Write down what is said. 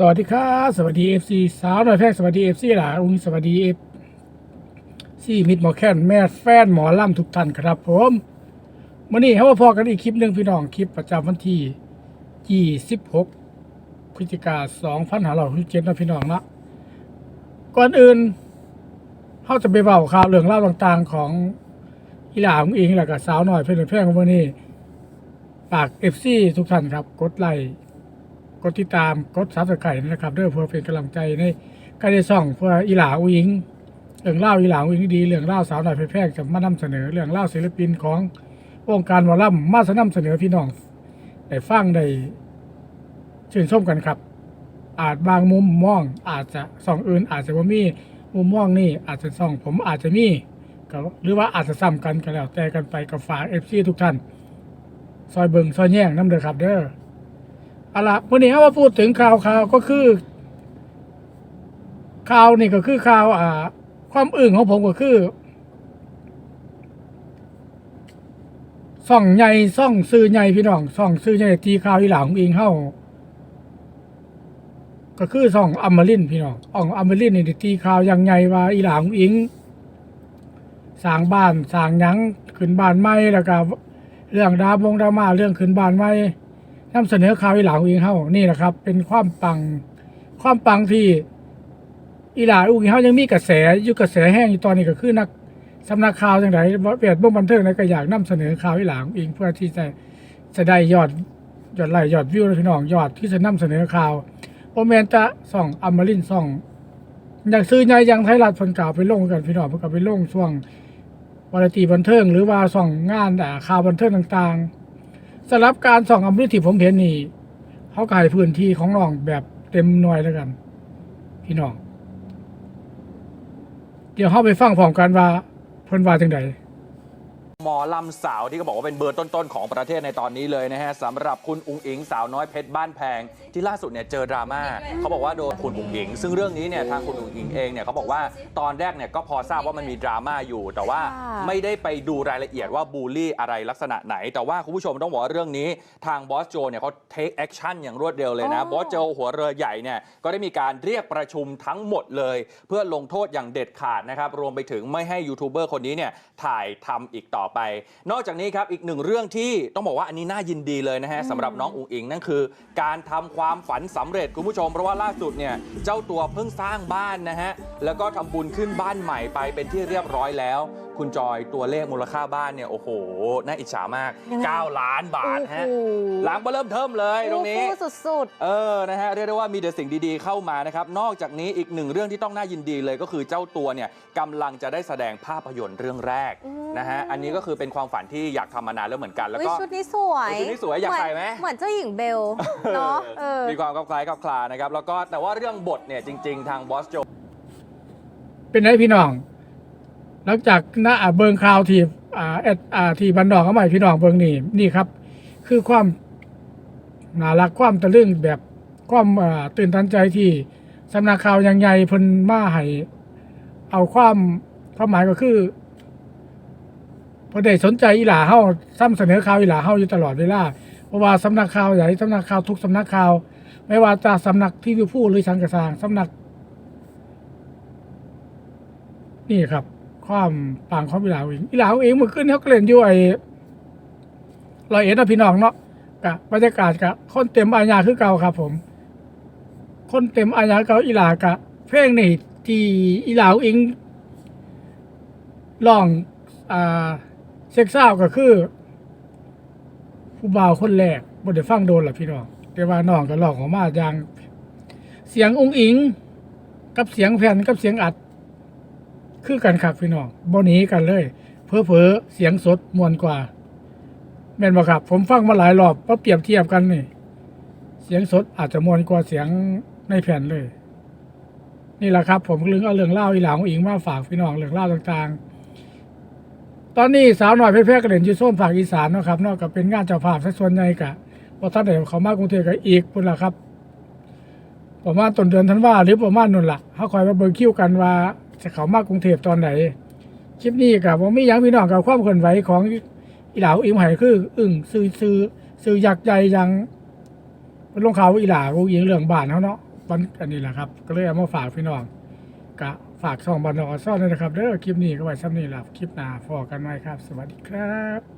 สวัสดีครับสวัสดีเอฟซีสาวหน่อยแพทย์สวัสดีเอฟซีหลาอุ้งสวัสดีเอฟซีมิดหมอแค้นแม่แฟนหมอล่ำทุกท่านครับผมวันนี้เขามาพอกันอีกคลิปหนึ่งพี่น้องคลิปประจำวันที่ 26 พฤศจิกา2567นะพี่น้องนะก่อนอื่นเขาจะไปเบาข่าวเรื่องเล่าต่างๆของอีหลาของเองแหละกับสาวหน่อยเพื่อนแพงของวันนี้ฝากเอฟซีทุกท่านครับ กดไลค์ กดติดตามกดซับสไครต์นะครับเพื่อเพื่อเป็นกำลังใจในการได้ส่องเพื่ออีหลาอุยิงเรื่องเล่าอีหลาอุยิงดีเรื่องเล่าสาวหน่อยเพชรแพรกจะมานำเสนอเรื่องเล่าศิลปินของวงการหมอลำมมาสนำเสนอพี่น้องได้ฟังได้ชื่นชมกันครับ อาจบางมุมมอง อาจจะส่องอื่น อาจจะว่ามีมุมมองนี่อาจจะส่องผมอาจจะมีก็หรือว่าอาจจะซ้ำกันก็แล้วแต่กันไปกับฝากเอฟซีทุกท่าน ซอยเบิงซอยแย่งน้ำเด้อครับเด้อ เอาละวันนี้เรามาพูดถึงข่าวข่าวก็คือ ข่าวนี่ก็คือข่าวอ่า ความอึ้งของผมก็คือส่องใหญ่ส่องซื้อใหญ่พี่น้องส่องซื้อใหญ่ตีข่าวอีหลังอิงเข้าก็คือส่องอมรินพี่น้องอ่องอมรินนี่ตีข่าวอย่างใหญ่ว่าอีหลังอิงสร้างบ้านสร้างยังขึ้นบ้านใหม่แล้วก็เรื่องดาวงดราม่าเรื่องขึ้นบ้านใหม่ นำเสนอข่าวอีหลาอุงเฮานี่แหละครับ เป็นความปัง ความปังที่อีหลาอุงเฮายังมีกระแสอยู่กระแสแห้งอยู่ตอนนี้ก็คือนักสำนักข่าวจังไดเปียดบ่บันเทิงในก็อยากนำเสนอข่าวอีหลาอุงเพื่อที่จะจะได้ยอดยอดไลค์ยอดวิวนะพี่น้องยอดที่จะนำเสนอข่าวบ่แม่นจะส่องอมรินทร์ส่องอยากซื้อใหญ่อยังไทยรัฐเพิ่นกล่าวไปลงกันพี่น้องเพิ่นก็ไปลงช่วงวาไรตีบันเทิงหรือว่าส่องงานอ่ข่าวบันเทิงต่างๆ สำหรับการส่องอมฤติผมเห็นนี่เขากายพื้นที่ของน้องแบบเต็มหน่วยแล้วกัน พี่น้อง เดี๋ยวเข้าไปฟังพร้อมกันว่าเพิ่นว่าจังใด หมอลำสาวที่ก็บอกว่าเป็นเบอร์ต้นๆของประเทศในตอนนี้เลยนะฮะสำหรับคุณอุงอิงสาวน้อยเพชรบ้านแพง ที่ล่าสุดเนี่ยเจอดราม่าเขาบอกว่าโดนคุณอุงอิง ซึ่งเรื่องนี้เนี่ยทางคุณอุงอิงเองเนี่ยเขาบอกว่าตอนแรกเนี่ยก็พอทราบว่ามันมีดราม่าอยู่ แต่ว่าไม่ได้ไปดูรายละเอียดว่าบูลลี่อะไรลักษณะไหน แต่ว่าคุณผู้ชมต้องบอกว่าเรื่องนี้ทางบอสโจเนี่ยเขาเทคแอคชั่นอย่างรวดเร็วเลยนะบอสโจหัวเรือใหญ่เนี่ยก็ได้มีการเรียกประชุมทั้งหมดเลย เพื่อลงโทษอย่างเด็ดขาดนะครับรวมไปถึงไม่ให้ยูทูบเบอร์คนนี้เนี่ยถ่ายทำอีกต่อไป นอกจากนี้ครับอีกหนึ่งเรื่องที่ต้องบอกว่าอันนี้น่ายินดีเลยนะฮะสำหรับน้องอุ๋งอิงนั่นคือ การทำความฝันสำเร็จคุณผู้ชมเพราะว่าล่าสุดเนี่ยเจ้าตัวเพิ่งสร้างบ้านนะฮะแล้วก็ทำบุญขึ้นบ้านใหม่ไปเป็นที่เรียบร้อยแล้ว คุณจอยตัวเลขมูลค่าบ้านเนี่ยโอ้โห น่าอิจฉามาก ยังไง9 ล้านบาทฮะโอ้โห หลังมาเริ่มเทิมเลยตรงนี้อู้ฟู่สุด เออ นะฮะ เรียกได้ว่ามีแต่สิ่งดีๆเข้ามานะครับ นอกจากนี้อีกหนึ่งเรื่องที่ต้องน่ายินดีเลยก็คือเจ้าตัวเนี่ยกำลังจะได้แสดงภาพยนตร์เรื่องแรกอืม นะฮะ อันนี้ก็คือเป็นความฝันที่อยากทำมานานแล้วเหมือนกัน ๆแล้วอุ๊ยก็ ชุดนี้สวยชุดนี้สวยอยากใส่ไหม เหมือนเจ้าหญิงเบล เนาะเออ มีความคล้ายๆคลานะครับ แล้วก็แต่ว่าเรื่องบทเนี่ยจริง ๆ ทางบอสโจ เป็นไงพี่น้อง หลังจากหน้าเบิงข่าวทีอ่าแอดอ่าทีบันดอกเอาใหม่พี่น้องเบิงนี่นี่ครับ คือความน่ารักความตะลึงแบบความตื่นตันใจที่สำนักข่าวยังใหญ่เพิ่นมาให้เอาความความหมายก็คือพอได้สนใจอีหลาเฮาซ้ำเสนอข่าวอีหลาเฮาอยู่ตลอดเวลาเพราะว่าสำนักข่าวใหญ่สำนักข่าวทุกสำนักข่าว ไม่ว่าจะสำนักที่วิวผู้หรือสังกะสางสำนัก นี่ครับ ความปังของอีหลาเองอีหลาเองมื่อคืนเขาก็เล่นอยู่ไอ้รอยเอ็ดนะพี่น้องเนาะกะบรรยากาศกะคนเต็มอาญาคือเก่าครับ ผม คนเต็มอาญาเก่าอีหลากะ เพลงนี่ที่อีหลาเองร้องอ่าเซ็กซ่าวก็คือผู้บ่าวคนแรกบ่ได้ฟังโดนหรอพี่น้องแต่ว่าน้องก็ร้องออกมาอย่าง เสียงองค์อิง กับเสียงแผ่นกับเสียงอัด คือกันคักพี่น้องบ่หนีกันเลย เพอเพอเสียงสดมวนกว่าแม่นบ่ครับ ผมฟังมาหลายรอบพอเปรียบเทียบกันนี่ เสียงสดอาจจะมวนกว่าเสียงในแผ่นเลย นี่แหละครับ ผมลึงเอาเรื่องเล่าอีหลางอิงมาฝากพี่น้องเรื่องเล่าต่างๆ ตอนนี้สาวหน่อยเพชรแพร่กระเด่นอยู่โซนภาคอีสานนะครับนอกจากเป็นงานเจ้าภาพซะส่วนใหญ่กะพอท่านเดี๋ยวเขามากรุงเทพก็อีกพุ่นละครับประมาณต้นเดือนธันวาหรือประมาณนั่นละเขาคอยมาเบิ่งคิวกันว่า จะเขามากรุงเทพตอนไหนคลิปนี้กับผมมีหยังพี่น้องกับความเคลื่อนไหวของอีหลาวอิมไห่คือ อึ้งซื้อซื้อซื้อยักษ์ใหญ่ยังลงข่าวอีหลาวยิงเรื่องบ้านเขาเนาะวันอันนี้แหละครับก็เลยเอามาฝากพี่น้องกะฝากช่องบันนอซ่อนด้วยนะครับเด้อคลิปนี้ก็ไว้ซ้ำนี้แหละคลิปหน้าฟอกันไหมครับ สวัสดีครับ